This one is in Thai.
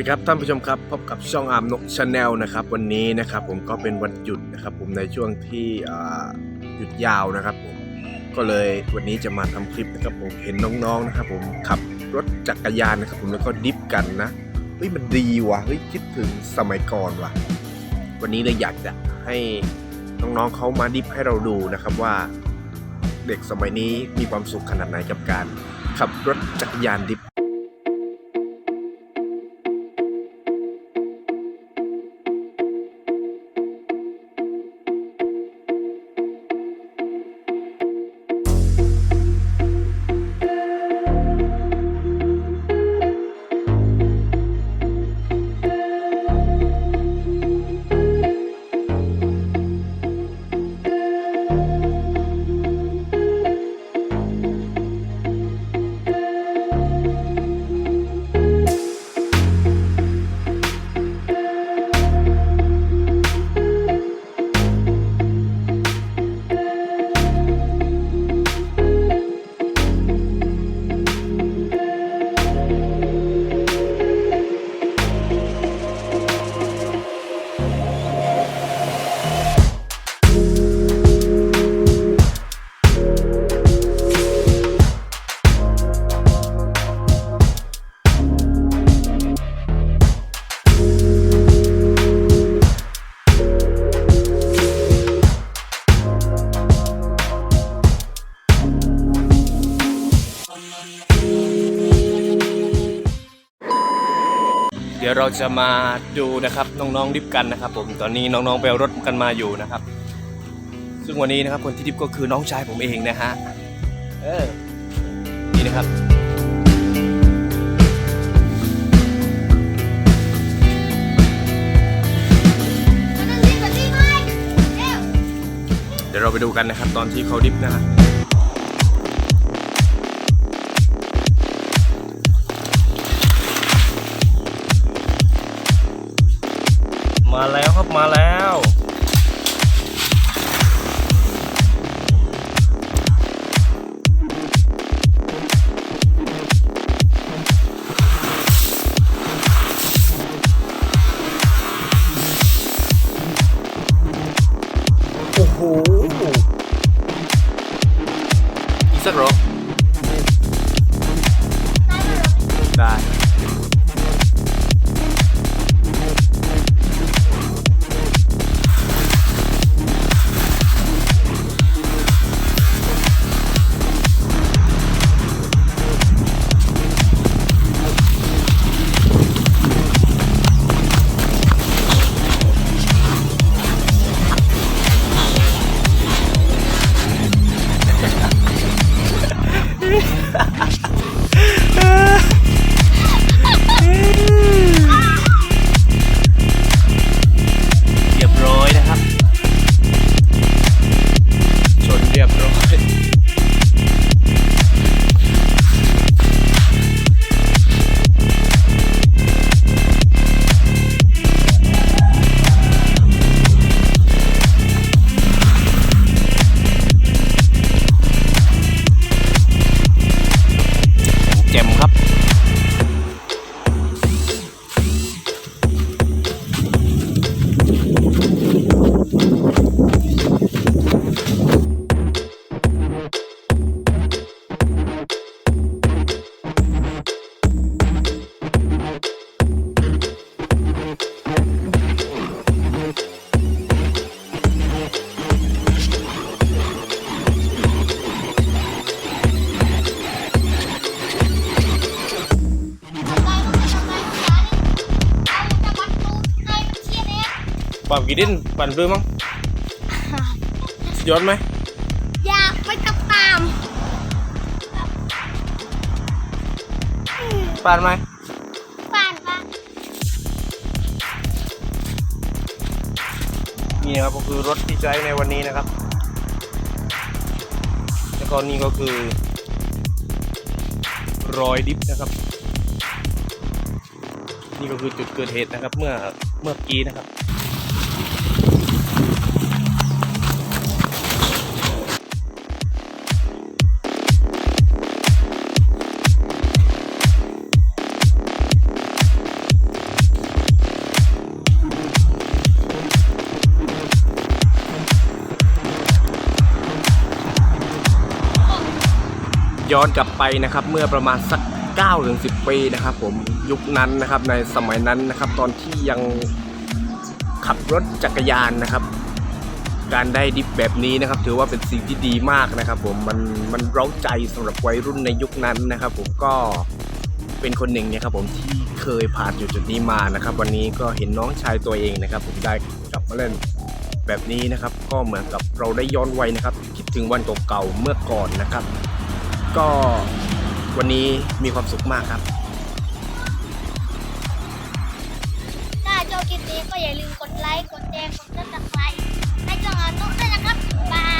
ดีครับท่านผู้ชมครับพบกับช่องอาร์มนกชาแนลนะครับ วันนี้นะครับผมก็เป็นวันหยุดนะครับ ผมในช่วงที่หยุดยาวนะครับผมก็เลยวันนี้จะมาทำคลิปนะครับผมเห็นน้องๆนะครับ ผมขับรถจักรยานนะครับ ผมแล้วก็ดิฟกันนะเฮ้ยมันดีว่ะเฮ้ยคิดถึงสมัยก่อนว่ะ วันนี้เลยอยากจะให้น้องๆเขามาดิฟให้เราดูนะครับว่า เด็กสมัยนี้มีความสุขขนาดไหนกับการขับรถจักรยานดิฟ ดี๋ยวเราจะมาดูนะครับน้องๆดิฟกันนะครับผมตอนนี้น้องๆไปเอารถกันมาอยู่นะครับ ซึ่งวันนี้นะครับคนที่ดิฟก็คือน้องชายผมเองนะฮะเออนี่นะครับเดี๋ยวเราไปดูกันนะครับ ตอนที่เขาดิฟนะฮะ มาแล้วครับมาแล้วโอ้โหอีกสักรอบได้ แจ่มครับ Bạn kỳ đến bạn rơi không? Giọt mày อยากไปกับตาม Bạn mày ป่านปะนี่นะครับก็คือรถที่ใช้ในวันนี้นะครับแล้วก็นี่ก็คือรอยดิฟนะครับ นี่ก็คือจุดเกิดเหตุนะครับ เมื่อเมื่อกี้นะครับ ย้อนกลับไปนะครับเมื่อประมาณสัก9ถึง10 ปีนะครับ ผมยุคนั้นนะครับในสมัยนั้นนะครับ ตอนที่ยังขับรถจักรยานนะครับ การได้ดิฟแบบนี้นะครับ ถือว่าเป็นสิ่งที่ดีมากนะครับ ผมมันมันเร้าใจสำหรับวัยรุ่นในยุคนั้นนะครับ ผมก็เป็นคนหนึ่งนะครับ ผมที่เคยผ่านจุดจุดนี้มานะครับ วันนี้ก็เห็นน้องชายตัวเองนะครับ ผมได้กลับมาเล่นแบบนี้นะครับ ก็เหมือนกับเราได้ย้อนวัยนะครับ คิดถึงวันเก่าๆเมื่อก่อนนะครับ ก็วันนี้มีความสุขมากครับ ถ้าชอบคลิปนี้ก็อย่าลืมกดไลค์ กดแชร์ กดติดตามให้ช่องเราด้วยนะครับบาย